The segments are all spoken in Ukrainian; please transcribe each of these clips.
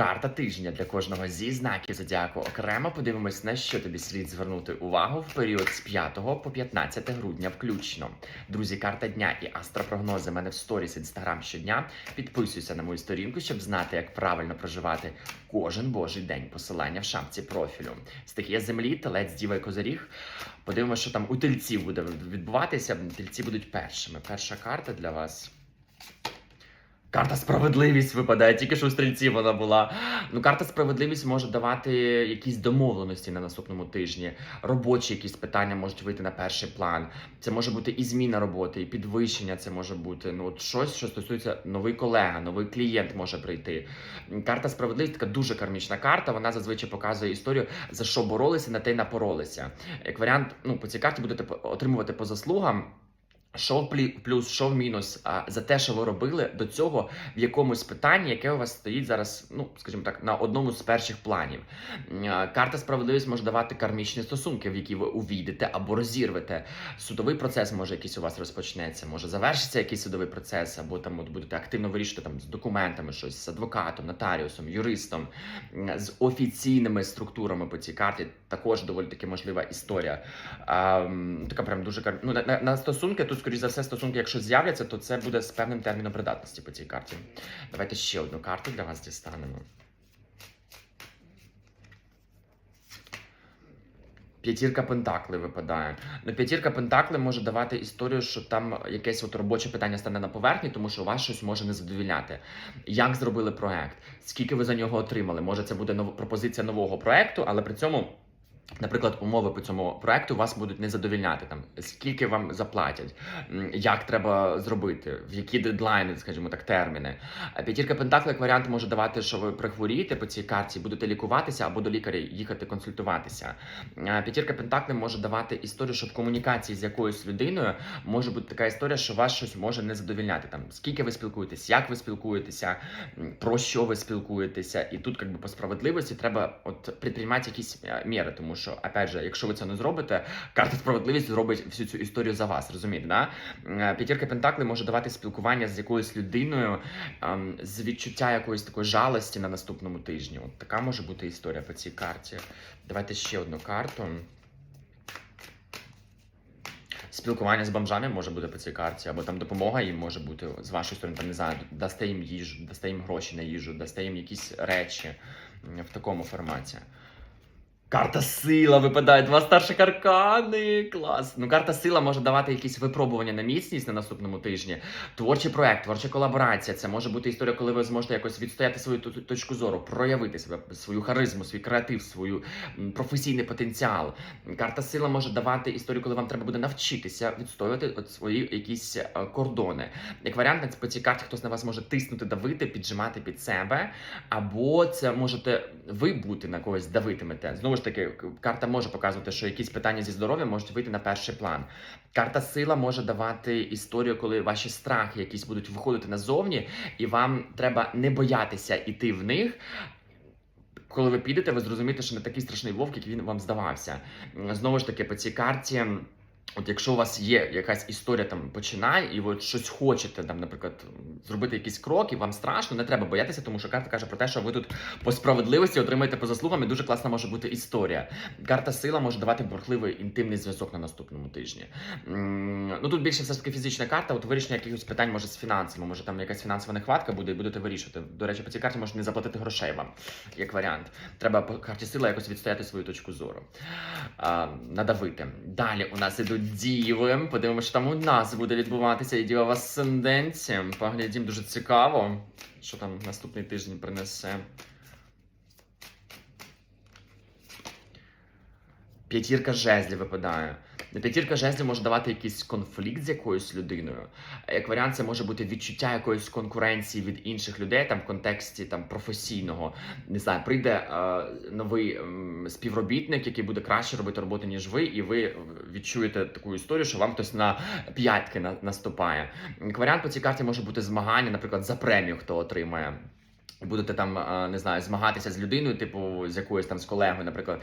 Карта тижня для кожного зі знаків зодіаку окремо подивимось, на що тобі слід звернути увагу в період з 5 по 15 грудня включно. Друзі, карта дня і астропрогнози мене в сторіс інстаграм щодня. Підписуйся на мою сторінку, щоб знати, як правильно проживати кожен божий день. Посилання в шапці профілю. Стихія землі, телець, діва і козиріг. Подивимося, що там у тельців буде відбуватися. Тельці будуть першими. Перша карта для вас. Карта справедливість випадає, тільки що у стрільці вона була. Ну, карта справедливість може давати якісь домовленості на наступному тижні. Робочі якісь питання можуть вийти на перший план. Це може бути і зміна роботи, і підвищення. Це може бути ну от щось, що стосується новий колега, новий клієнт може прийти. Карта справедливість така дуже кармічна карта. Вона зазвичай показує історію, за що боролися, на те й напоролися. Як варіант, ну по цій карті будете по- отримувати по заслугам. Що в плюс, що в мінус за те, що ви робили до цього в якомусь питанні, яке у вас стоїть зараз, ну скажімо так, на одному з перших планів. Карта справедливість може давати кармічні стосунки, в які ви увійдете або розірвете. Судовий процес може якийсь у вас розпочнеться, може завершиться якийсь судовий процес, або там от будете активно вирішувати там з документами щось з адвокатом, нотаріусом, юристом, з офіційними структурами по цій карті. Також доволі таки можлива історія. А, така прям дуже ну, на, на стосунки тут, скоріш за все, стосунки, якщо з'являться, то це буде з певним терміном придатності по цій карті. Давайте ще одну карту для вас дістанемо. П'ятірка Пентакли випадає. Ну, п'ятірка Пентакли може давати історію, що там якесь от робоче питання стане на поверхні, тому що вас щось може не задовільняти. Як зробили проект? Скільки ви за нього отримали? Може, це буде нов... пропозиція нового проекту, але при цьому. Наприклад, умови по цьому проекту вас будуть не задовільняти там, скільки вам заплатять, як треба зробити, в які дедлайни, скажімо так, терміни. А П'ятірка Пентаклей як варіант може давати, що ви прихворієте по цій карті, будете лікуватися або до лікаря їхати консультуватися. П'ятірка Пентаклей може давати історію, що в комунікації з якоюсь людиною може бути така історія, що вас щось може не задовільняти. Там скільки ви спілкуєтесь, як ви спілкуєтеся, про що ви спілкуєтеся, і тут, якби по справедливості, треба от предприймати якісь е, міри, тому що, опять же, якщо ви це не зробите, карта справедливість зробить всю цю історію за вас. Розумієте, да? Е, П'ятірка Пентаклей може давати спілкування з якоюсь людиною ем, з відчуття якоїсь такої жалості на наступному тижні. От така може бути історія по цій карті. Давайте ще одну карту. Спілкування з бомжами може бути по цій карті, або там допомога їм може бути з вашої сторони, там не знаю, дасте їм їжу, дасте їм гроші на їжу, дасте їм якісь речі в такому форматі. Карта сила випадає, два старших аркани. Клас. Ну, карта сила може давати якісь випробування на міцність на наступному тижні. Творчий проект, творча колаборація. Це може бути історія, коли ви зможете якось відстояти свою точку зору, проявити себе, свою харизму, свій креатив, свою професійний потенціал. Карта сила може давати історію, коли вам треба буде навчитися відстоювати от свої якісь е, кордони. Як варіант, по цій карті хтось на вас може тиснути, давити, піджимати під себе, або це можете ви бути на когось давитимете. Знову ж таки, карта може показувати, що якісь питання зі здоров'ям можуть вийти на перший план. Карта сила може давати історію, коли ваші страхи якісь будуть виходити назовні, і вам треба не боятися іти в них. Коли ви підете, ви зрозумієте, що не такий страшний вовк, як він вам здавався. Знову ж таки, по цій карті. От якщо у вас є якась історія там починає, і ви щось хочете, там, наприклад, зробити якийсь крок, і вам страшно, не треба боятися, тому що карта каже про те, що ви тут по справедливості отримаєте по заслугам, і дуже класна може бути історія. Карта сила може давати бурхливий інтимний зв'язок на наступному тижні. Ну тут більше все ж таки фізична карта, от вирішення якихось питань може з фінансами, може там якась фінансова нехватка буде, і будете вирішувати. До речі, по цій карті може не заплатити грошей вам, як варіант. Треба по карті сила якось відстояти свою точку зору. Надавити. Далі у нас ідуть діви. Подивимося, що там у нас буде відбуватися. І діва в асценденті. Поглядім дуже цікаво, що там наступний тиждень принесе. П'ятірка жезлі випадає. П'ятірка жезлів може давати якийсь конфлікт з якоюсь людиною. Як варіант, це може бути відчуття якоїсь конкуренції від інших людей, там в контексті там професійного. Не знаю, прийде е, новий ем, співробітник, який буде краще робити роботу, ніж ви, і ви відчуєте таку історію, що вам хтось на п'ятки на, наступає. Як варіант по цій карті може бути змагання, наприклад, за премію, хто отримає. Будете там, не знаю, змагатися з людиною, типу, з якоюсь там з колегою, наприклад.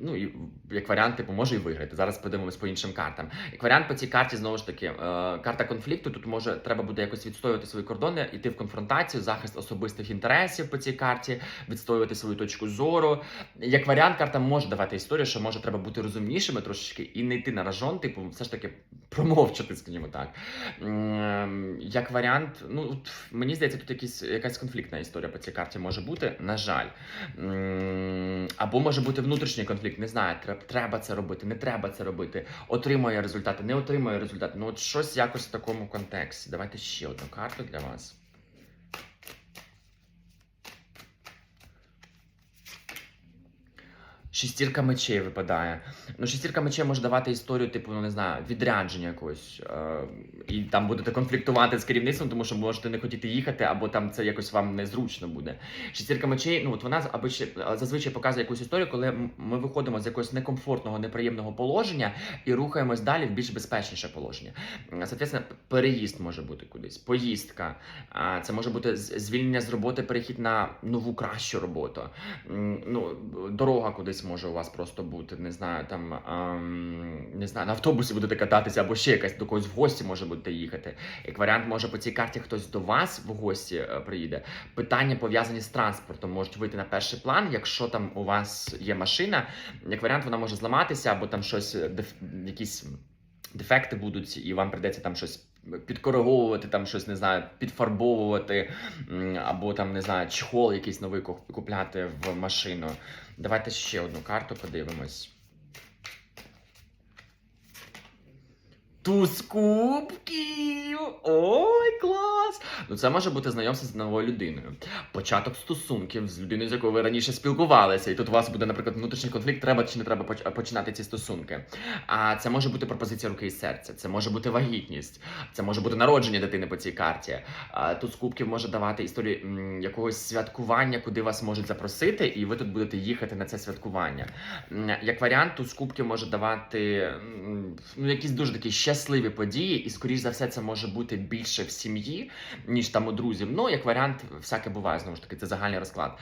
Ну і як варіант, типу, може і виграти. Зараз подивимось по іншим картам. Як варіант по цій карті, знову ж таки, е, карта конфлікту. Тут може треба буде якось відстоювати свої кордони, йти в конфронтацію, захист особистих інтересів по цій карті, відстоювати свою точку зору. Як варіант, карта може давати історію, що може треба бути розумнішими трошечки і не йти на ражон, типу, все ж таки промовчати, скажімо так. Як варіант, ну мені здається, тут якісь якась конфліктна історія по цій карті може бути. На жаль, або може бути внутрішній конфлікт. Не знаю, треба це робити, не треба це робити. Отримує результати, не отримує результати. Ну от щось якось в такому контексті. Давайте ще одну карту для вас. Шістірка мечей випадає. Ну, шістірка мечей може давати історію, типу, ну не знаю, відрядження якогось. Е, і там будете конфліктувати з керівництвом, тому що можете не хотіти їхати, або там це якось вам незручно буде. Шістірка мечей, ну от вона аби ще зазвичай показує якусь історію, коли ми виходимо з якогось некомфортного, неприємного положення і рухаємось далі в більш безпечніше положення. Соответственно, переїзд може бути кудись, поїздка. Це може бути звільнення з роботи, перехід на нову кращу роботу. Ну, дорога кудись може у вас просто бути. Не знаю, там ем, не знаю, на автобусі будете кататися, або ще якась до когось в гості може будете їхати. Як варіант, може по цій карті хтось до вас в гості е, приїде. Питання пов'язані з транспортом можуть вийти на перший план. Якщо там у вас є машина, як варіант, вона може зламатися, або там щось якісь дефекти будуть, і вам прийдеться там щось. Підкориговувати там щось, не знаю, підфарбовувати, або там не знаю, чехол якийсь новий ку- купляти в машину. Давайте ще одну карту подивимось. Туз кубків! Ой, клас! Ну це може бути знайомство з новою людиною. Початок стосунків з людиною, з якою ви раніше спілкувалися, і тут у вас буде, наприклад, внутрішній конфлікт, треба чи не треба починати ці стосунки. А це може бути пропозиція руки і серця, це може бути вагітність, це може бути народження дитини по цій карті. А, Тут з кубків може давати історію якогось святкування, куди вас можуть запросити, і ви тут будете їхати на це святкування. Як варіант, тут з кубків може давати ну, якісь дуже такі щасливі події, і, скоріш за все, це може бути більше в сім'ї, ніж там у друзів. Ну, як варіант, всяке буває, знову ж таки, це загальний розклад.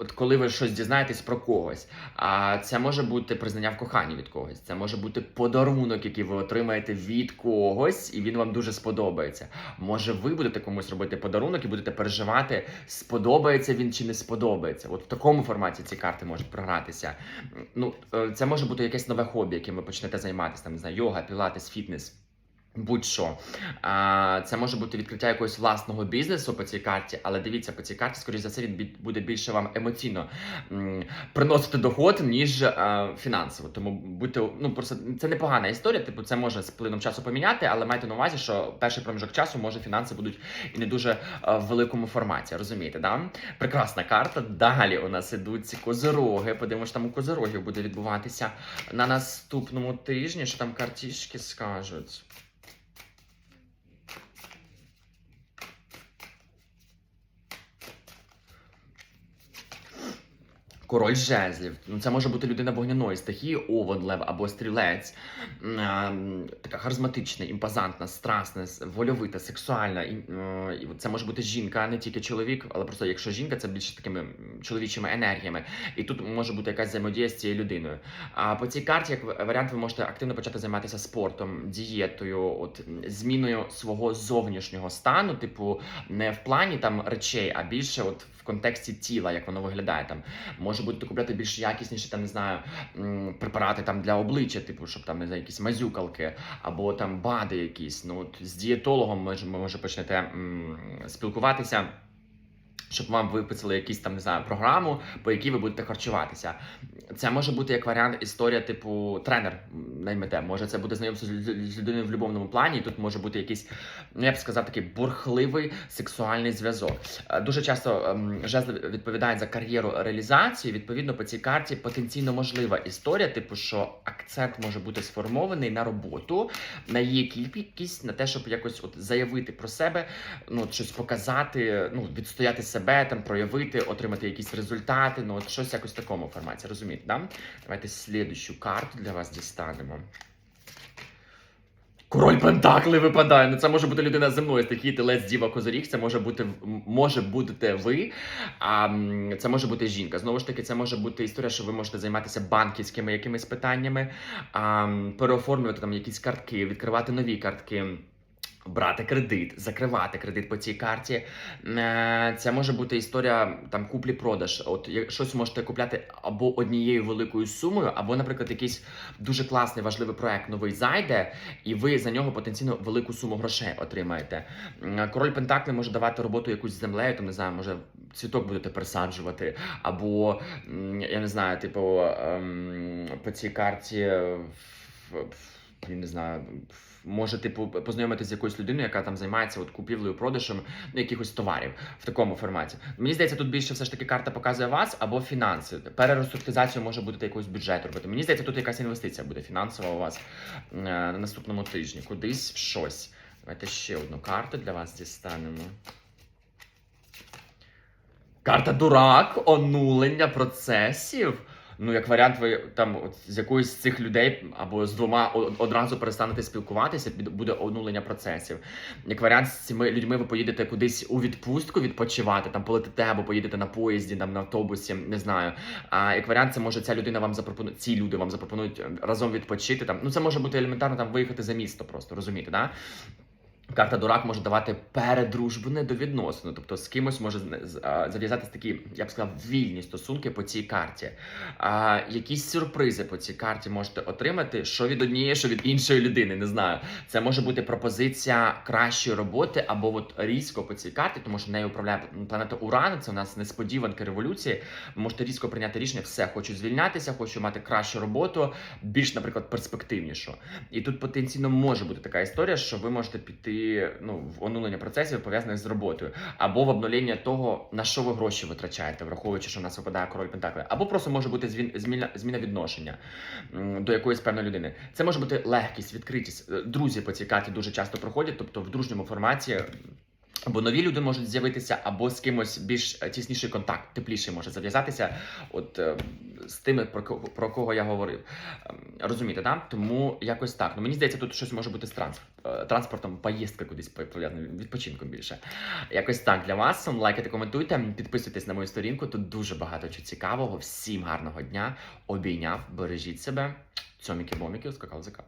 От коли ви щось дізнаєтесь про когось, а це може бути признання в коханні від когось, це може бути подарунок, який ви отримаєте від когось, і він вам дуже сподобається. Може, ви будете комусь робити подарунок і будете переживати, сподобається він чи не сподобається. От в такому форматі ці карти можуть програтися. Ну, е, це може бути якесь нове хобі, яким ви почнете займатися, там не знаю, йога, пілатес, фітнес. Будь-що. А, це може бути відкриття якогось власного бізнесу по цій карті, але дивіться, по цій карті, скоріш за все, він буде більше вам емоційно приносити доход, ніж а, фінансово. Тому будьте, ну просто це непогана історія. Типу, це може з плином часу поміняти, але майте на увазі, що перший проміжок часу може фінанси будуть і не дуже а, в великому форматі. Розумієте, да? Прекрасна карта. Далі у нас ідуть ці козироги. Подивимося, там у козирогів буде відбуватися на наступному тижні. Що там картішки скажуть? Король жезлів. Ну, це може бути людина вогняної стихії, овен, лев або стрілець. Така харизматична, імпозантна, страсна, вольовита, сексуальна. І, Це може бути жінка, не тільки чоловік, але просто якщо жінка, це більше такими чоловічими енергіями. І тут може бути якась взаємодія з цією людиною. А по цій карті, як варіант, ви можете активно почати займатися спортом, дієтою, от зміною свого зовнішнього стану, типу, не в плані там речей, а більше от в контексті тіла, як воно виглядає там. Може будете купляти більш якісніші, там не знаю, препарати там для обличчя, типу, щоб там не знаю, якісь мазюкалки, або там бади якісь. Ну от з дієтологом може, може почнете спілкуватися. Щоб вам виписали якісь там не знаю програму, по якій ви будете харчуватися. Це може бути як варіант історія, типу тренер наймете. Може, це буде знайомство з людиною в любовному плані. І тут може бути якийсь, ну я б сказав, такий бурхливий сексуальний зв'язок. Е, Дуже часто ем, жезли відповідають за кар'єру реалізацію. Відповідно, по цій карті потенційно можлива історія, типу, що акцент може бути сформований на роботу, на її кількість, на те, щоб якось от заявити про себе, ну щось показати, ну відстояти себе, там проявити, отримати якісь результати. Ну от щось якось в такому форматі. Розумієте, да? Давайте слідущу карту для вас дістанемо. Король Пентакли випадає. Ну це може бути людина земною, такий телець діва Козоріг, Це може бути може будете ви. А це може бути жінка. Знову ж таки, це може бути історія, що ви можете займатися банківськими якимись питаннями, а, переоформлювати там якісь картки, відкривати нові картки. Брати кредит, закривати кредит по цій карті. Е, Це може бути історія там куплі-продаж. От щось можете купляти або однією великою сумою, або, наприклад, якийсь дуже класний важливий проект новий зайде, і ви за нього потенційно велику суму грошей отримаєте. Король Пентакли може давати роботу якусь землею, там не знаю, може цвіток будете пересаджувати, або я не знаю, типу ем, по цій карті. не знаю. Може, типу, познайомитися з якоюсь людиною, яка там займається от купівлею, продажем ну, якихось товарів в такому форматі. Мені здається, тут більше все ж таки карта показує вас або фінанси. Перереструктуризацію може бути якийсь бюджет робити. Мені здається, тут якась інвестиція буде фінансова у вас е, на наступному тижні, кудись в щось. Давайте ще одну карту для вас дістанемо. Карта дурак, онулення процесів. Ну, як варіант, ви там от, з якоюсь з цих людей або з двома одразу перестанете спілкуватися, буде онулення процесів. Як варіант, з цими людьми ви поїдете кудись у відпустку відпочивати, там полетите або поїдете на поїзді, там на автобусі, не знаю. А як варіант, це може ця людина вам запропонує, ці люди вам запропонують е, разом відпочити. Там ну це може бути елементарно там виїхати за місто, просто розумієте, да? Карта дурак може давати передружбу недовідносину, тобто з кимось може зав'язатись такі, я б сказав, вільні стосунки по цій карті. А, якісь сюрпризи по цій карті можете отримати, що від однієї, що від іншої людини. Не знаю. Це може бути пропозиція кращої роботи або от різко по цій карті, тому що нею управляє планета Уран. Це у нас несподіванки революції. Ви можете різко прийняти рішення, все хочу звільнятися, хочу мати кращу роботу, більш, наприклад, перспективнішу. І тут потенційно може бути така історія, що ви можете піти ну, в онулення процесів пов'язаних з роботою, або в обнулення того, на що ви гроші витрачаєте, враховуючи, що в нас випадає король Пентакли, або просто може бути звін- зміна, зміна відношення до якоїсь певної людини. Це може бути легкість, відкритість. Е, Друзі по цій карті дуже часто проходять, тобто в дружньому форматі. Або нові люди можуть з'явитися, або з кимось більш е, тісніший контакт, тепліший може зав'язатися, от е, з тими, про кого, про кого я говорив. Ем, Розумієте, так? Тому якось так. Ну мені здається, тут щось може бути з транс- е, транспортом, поїздка кудись по- пов'язана, відпочинком більше. Якось так для вас. Лайкайте, коментуйте, підписуйтесь на мою сторінку. Тут дуже багато чого цікавого. Всім гарного дня. Обійняв, бережіть себе. Цьоміки-боміки, скакав закат.